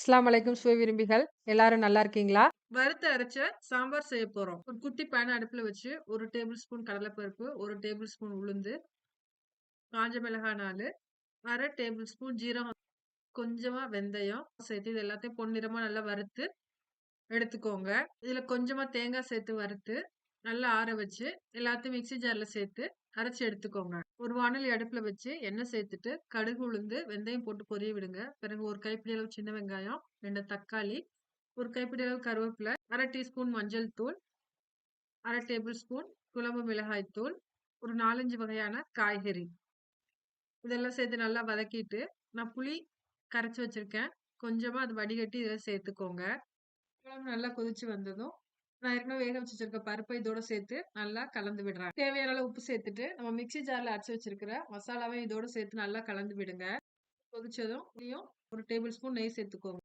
இஸ்லாம் அலைக்கும் சுவை விரும்பிகள் எல்லாரும் நல்லா இருக்கீங்களா? வறுத்து அரைச்ச சாம்பார் செய்ய போறோம். ஒரு குட்டி பேன் அடுப்புல வச்சு ஒரு டேபிள் ஸ்பூன் கடலைப்பருப்பு, ஒரு டேபிள் ஸ்பூன் உளுந்து, காஞ்ச மிளகாய் 4, 1/2 டேபிள் ஸ்பூன் ஜீரகம், கொஞ்சமா வெந்தயம் சேர்த்து இது எல்லாத்தையும் பொன்னிறமா நல்லா வறுத்து எடுத்துக்கோங்க. இதுல கொஞ்சமா தேங்காய் சேர்த்து வறுத்து நல்லா ஆற வச்சு எல்லாத்தையும் மிக்ஸி ஜார்ல சேர்த்து அரைச்சி எடுத்துக்கோங்க. ஒரு வாணலி அடுப்புல வச்சு எண்ணெய் சேர்த்துட்டு கடுகு, உளுந்து, வெந்தயம் போட்டு பொரிய விடுங்க. பிறகு ஒரு கைப்பிடி அளவு சின்ன வெங்காயம், ரெண்டு தக்காளி, ஒரு கைப்பிடி அளவு கருவேப்பிலை, அரை டீஸ்பூன் மஞ்சள் தூள், அரை டேபிள் ஸ்பூன் குழம்பு மிளகாய் தூள், ஒரு 4, 5 வகையான காய்கறி. இதெல்லாம் சேர்த்து நல்லா வதக்கிட்டு, நான் புளி கரைச்சி வச்சிருக்கேன். கொஞ்சமா அது வடிகட்டி இதில் சேர்த்துக்கோங்க. குழம்பு நல்லா கொதிச்சு வந்ததும், நான் ஏற்கனவே வேக வச்சு வச்சிருக்க பருப்பை இதோட சேர்த்து நல்லா கலந்து விடுறேன். தேவையான அளவு உப்பு சேர்த்துட்டு, நம்ம மிக்ஸி ஜார்ல அரைச்சி வச்சிருக்கிற மசாலாவையும் இதோட சேர்த்து நல்லா கலந்து விடுங்க. கொதிச்சதும் இதையும் 1 டேபிள் ஸ்பூன் நெய் சேர்த்துக்கோங்க.